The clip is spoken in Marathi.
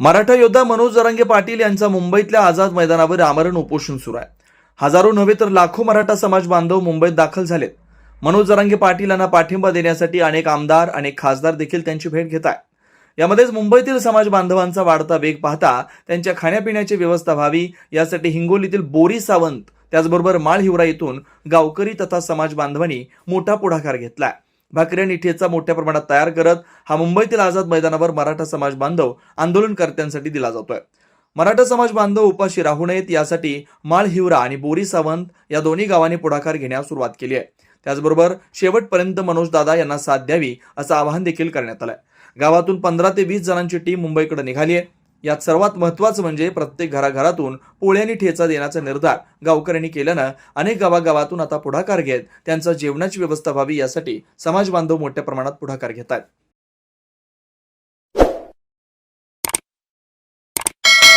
मराठा योद्धा मनोज जरांगे पाटील यांचा मुंबईतल्या आझाद मैदानावर आमरण उपोषण सुरू आहे. हजारो नव्हे तर लाखो मराठा समाज बांधव मुंबईत दाखल झालेत. मनोज जरांगे पाटील यांना पाठिंबा देण्यासाठी अनेक आमदार अनेक खासदार देखील त्यांची भेट घेत आहे यामध्येच मुंबईतील समाज बांधवांचा वाढता वेग पाहता त्यांच्या खाण्यापिण्याची व्यवस्था व्हावी यासाठी हिंगोलीतील बोरी सावंत त्याचबरोबर माळ हिवरा येथून गावकरी तथा समाज बांधवांनी मोठा पुढाकार घेतला आहे भाकरी आणि ठेचा मोठ्या प्रमाणात तयार करत हा मुंबईतील आझाद मैदानावर मराठा समाज बांधव आंदोलनकर्त्यांसाठी दिला जातोय. मराठा समाज बांधव उपाशी राहू नयेत यासाठी माळ हिवरा आणि बोरी सावंत या दोन्ही गावांनी पुढाकार घेण्यास सुरुवात केली आहे. त्याचबरोबर शेवटपर्यंत मनोज दादा यांना साथ द्यावी असं आवाहन देखील करण्यात आलंय. गावातून पंधरा ते वीस जणांची टीम मुंबईकडे निघाली आहे. यात सर्वात महत्त्वाचं म्हणजे प्रत्येक घराघरातून पोळ्यांनी ठेचा देण्याचा निर्धार गावकऱ्यांनी केल्यानं अनेक गावागावातून आता पुढाकार घेत त्यांचा जेवणाची व्यवस्था व्हावी यासाठी समाज बांधव मोठ्या प्रमाणात पुढाकार घेत आहेत